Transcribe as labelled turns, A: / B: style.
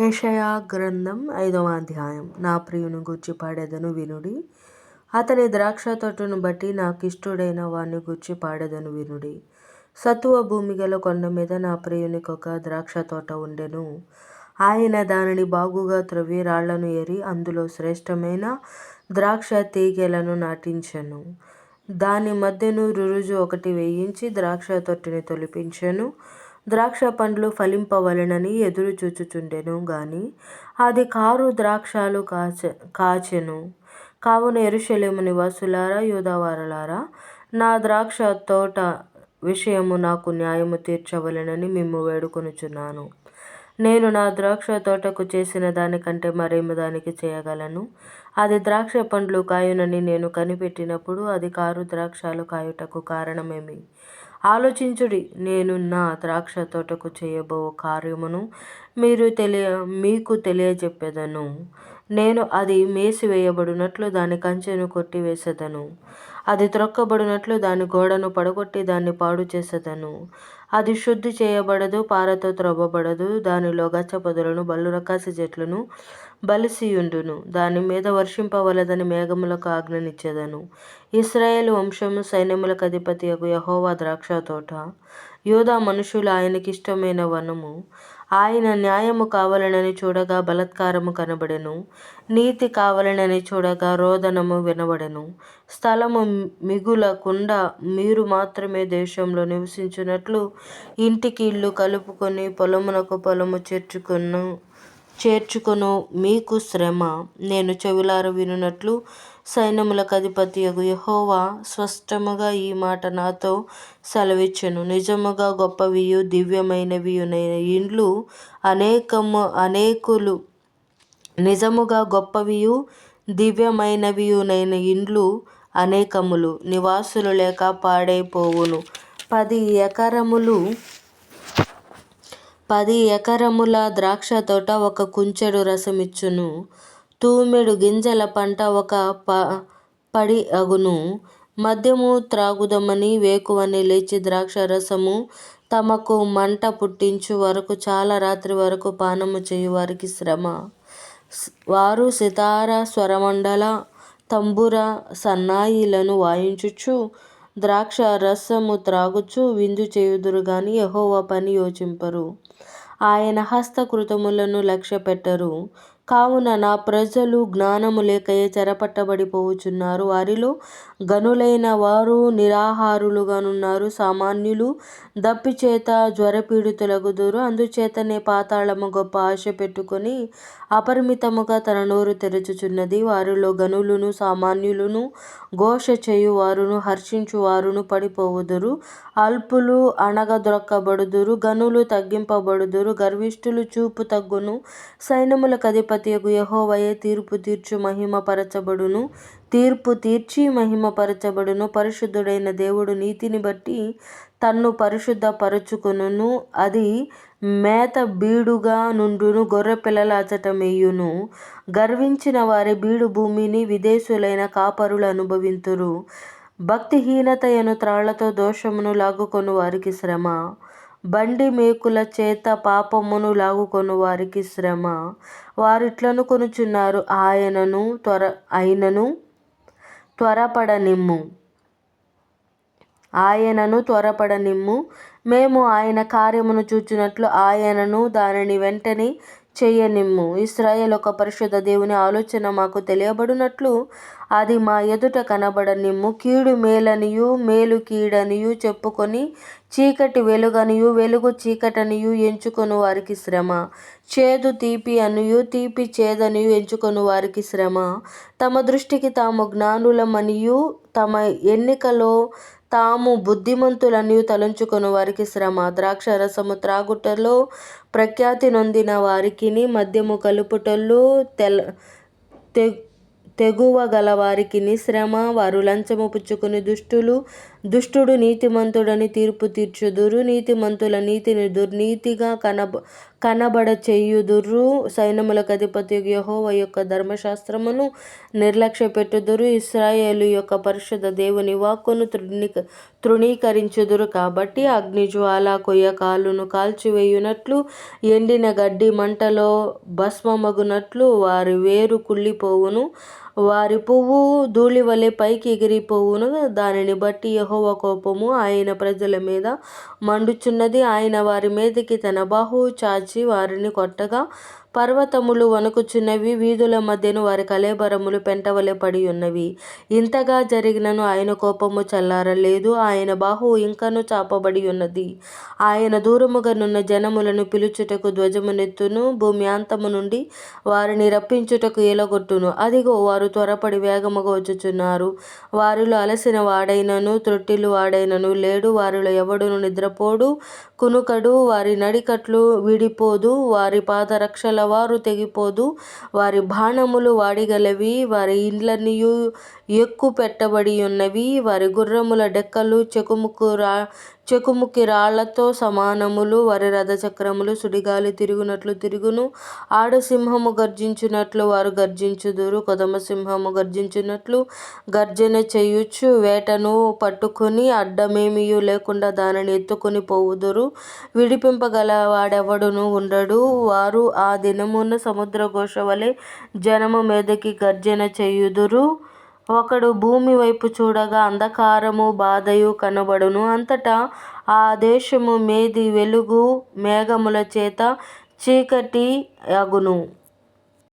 A: ఏషయా గ్రంథం ఐదవ అధ్యాయం. నా ప్రియుని గుర్చి పాడేదను వినుడి. అతని ద్రాక్ష తోటను బట్టి నాకు ఇష్టడైన వాణ్ణి గుర్చి పాడెదను వినుడి. సత్తువ భూమి గల కొండ మీద నా ప్రియునికొక ద్రాక్ష తోట ఉండెను. ఆయన దానిని బాగుగా త్రవ్వి రాళ్ళను ఏరి అందులో శ్రేష్టమైన ద్రాక్ష తీగెలను నాటించెను. దాని మధ్యను రురుజు ఒకటి వేయించి ద్రాక్ష తొట్టిని తొలిపించెను. ద్రాక్ష పండ్లు ఫలింపవలెనని ఎదురు చూచుచుండెను గాని అది కారు ద్రాక్షాలు కాచె కాచెను. కావున యెరూషలేము నివాసులారా యూదావారలారా నా ద్రాక్ష తోట విషయము నాకు న్యాయము తీర్చవలెనని మేము వేడుకొనుచున్నాను. నేను నా ద్రాక్ష తోటకు చేసిన దానికంటే మరేమి దానికి చేయగలను? అది ద్రాక్ష పండ్లు కాయునని నేను కనిపెట్టినప్పుడు అది కారు ద్రాక్షాలు కాయుటకు కారణమేమి? ఆలోచించుడి నేను నా ద్రాక్ష తోటకు చేయబో కార్యమును మీరు తెలియ మీకు తెలియజెప్పెదను. నేను అది మేసివేయబడినట్లు దాని కంచెను కొట్టివేసేదను. అది త్రొక్కబడినట్లు దాని గోడను పడగొట్టి దాన్ని పాడు చేసేదను. అది శుద్ధి చేయబడదు పారతో త్రవ్వబడదు. దానిలో గచ్చపొదలను బల్లురకాసి చెట్లను బలిసియుండును. దాని మీద వర్షింపవలదని మేఘములకు ఆజ్ఞనిచ్చేదను. ఇస్రాయేల్ వంశము సైన్యములకు అధిపతి యహోవా ద్రాక్ష తోట యోధా మనుషులు ఆయనకిష్టమైన వనము. ఆయన న్యాయము కావాలనని చూడగా బలత్కారము కనబడెను. నీతి కావాలనని చూడగా రోదనము వినబడెను. స్థలము మిగులకుండా మీరు మాత్రమే దేశంలో నివసించినట్లు ఇంటికి ఇల్లు కలుపుకొని పొలమునకు పొలము చేర్చుకును చేర్చుకొను మీకు శ్రమ. నేను చెవిలార వినున్నట్లు సైన్యములకు అధిపతియగు యహోవా స్పష్టముగా ఈ మాట నాతో సెలవిచ్చును. నిజముగా గొప్పవియు దివ్యమైనవియునైన ఇండ్లు అనేకము అనేకులు నిజముగా గొప్పవియు దివ్యమైనవియునైన ఇండ్లు అనేకములు నివాసులు లేక పాడైపోవును. పది ఎకరములు పది ఎకరముల ద్రాక్ష తోట ఒక కుంచెడు రసమిచ్చును. తూమెడు గింజల పంట ఒక ప పడి అగును. మద్యము త్రాగుదమని వేకువని లేచి ద్రాక్ష రసము తమకు మంట పుట్టించు వరకు చాలా రాత్రి వరకు పానము చేయు వారికి శ్రమ. వారు సితార స్వరమండల తంబుర సన్నాయిలను వాయించుచు ద్రాక్ష రసము త్రాగుచు విందు చేయుదురు గాని యెహోవా పని యోచింపరు. ఆయన హస్తకృతములను లక్ష్యపెట్టరు. కావున నా ప్రజలు జ్ఞానము లేకయే చెరపట్టబడిపోవుచున్నారు. వారిలో గనులైన వారు నిరాహారులుగానున్నారు. సామాన్యులు దప్పిచేత జ్వరపీడితులగుదురు. అందుచేతనే పాతాళము గొప్ప ఆశ పెట్టుకొని అపరిమితముగా తన నోరు తెరచుచున్నది. వారిలో గనులను సామాన్యులను ఘోష చేయువారును హర్షించువారును పడిపోవుదురు. అల్పులు అణగద్రొక్కబడుదురు గనులు తగ్గింపబడుదురు. గర్విష్ఠులు చూపు తగ్గును. సైన్యములకు అధిపతియగు యహోవయే తీర్పు తీర్చు మహిమపరచబడును. తీర్పు తీర్చి మహిమపరచబడును. పరిశుద్ధుడైన దేవుడు నీతిని బట్టి తన్ను పరిశుద్ధపరచుకొనును. అది మేత బీడుగా నుండును గొర్రెపిల్లల అచట మేయును. గర్వించిన వారి బీడు భూమిని విదేశులైన కాపరులు అనుభవింతురు. భక్తిహీనతయను త్రాళ్ళతో దోషమును లాగుకొను వారికి శ్రమ. బండి మేకుల చేత పాపమును లాగుకొను వారికి శ్రమ. వారిట్లనుకొనుచున్నారు ఆయనను త్వర ఆయనను త్వరపడనిమ్ము. ఆయనను త్వరపడనిమ్ము. మేము ఆయన కార్యమును చూచినట్లు ఆయనను దానిని వెంటనే చేయనిమ్ము. ఇస్రాయేల్ ఒక పరిశుద్ధ దేవుని ఆలోచన మాకు తెలియబడునట్లు అది మా ఎదుట కనబడనిమ్ము. కీడు మేలనియు మేలు కీడనియు చెప్పుకొని చీకటి వెలుగనియు వెలుగు చీకటనియు ఎంచుకొని వారికి శ్రమ. చేదు తీపి అనియు తీపి చేదనియు ఎంచుకొని వారికి శ్రమ. తమ దృష్టికి తాము జ్ఞానులమనియు తమ ఎన్నికలో తాము బుద్ధిమంతులని తలంచుకొని వారికి శ్రమ. ద్రాక్ష రసము త్రాగుటలో ప్రఖ్యాతి నొందిన వారికిని మద్యము కలుపుటలో తెల తె తెగువ గల వారికిని శ్రమ. వారు లంచము పుచ్చుకుని దుష్టులు దుష్టుడు నీతిమంతుడని తీర్పు తీర్చుదురు. నీతిమంతుల నీతిని దుర్నీతిగా కనబ కనబడ చేయుదురు సైన్యములకు అధిపతి యహోవ యొక్క ధర్మశాస్త్రమును నిర్లక్ష్య పెట్టుదురు ఇస్రాయేలు యొక్క పరిశుద్ధ దేవుని వాక్కును తృణీ తృణీకరించుదురు. కాబట్టి అగ్నిజ్వాల కొయ్య కాలును కాల్చివేయునట్లు ఎండిన గడ్డి మంటలో భస్మమగునట్లు వారి వేరు కుళ్ళిపోవును. వారి పువ్వు ధూళివలె పైకి ఎగిరిపోవును. దానిని బట్టి యహోవ కోపము ఆయన ప్రజల మీద మండుచున్నది. ఆయన వారి మీదకి తన బాహువు చాచి వారిని కొట్టగా పర్వతములు వణుకుచున్నవి వీధుల మధ్యను వారి కలేబరములు పెంటవలె పడి ఉన్నవి ఇంతగా జరిగినను ఆయన కోపము చల్లారలేదు. ఆయన బాహువు ఇంకను చాపబడి ఉన్నది ఆయన దూరముగా నున్న జనములను పిలుచుటకు ధ్వజమునెత్తును భూమి అంతము నుండి వారిని రప్పించుటకు ఎలగొట్టును అదిగో వారు త్వరపడి వేగముగా వచ్చుచున్నారు. వారిలో అలసిన వాడైనను త్రొట్టిలు వాడైనను లేడు. వారిలో ఎవడును నిద్రపోడు. కునుకడు వారి నడికట్లు విడిపోదు. వారి పాదరక్షల వారు తెగిపోదు. వారి బాణములు వాడిగలవి. వారి ఇండ్లనియు ఎక్కు పెట్టబడి ఉన్నవి వారి గుర్రముల డెక్కలు చెకుముకు రా చెకుముకి రాళ్ళతో సమానములు వారి రథచక్రములు సుడిగాలి తిరుగునట్లు తిరుగును. ఆడసింహము గర్జించునట్లు వారు గర్జించుదురు కొదమ సింహము గర్జించునట్లు గర్జన చేయుచు వేటను పట్టుకొని అడ్డమేమియు లేకుండా దానిని ఎత్తుకొని పోవుదురు. విడిపింపగల వాడెవడును ఉండడు. వారు ఆ దినమున సముద్రఘోష వలె జనము మీదకి గర్జన చేయుదురు. ఒకడు భూమి వైపు చూడగా అంధకారము బాధయు కనబడును. అంతటా ఆ దేశము మీది వెలుగు మేఘముల చేత చీకటి అగును.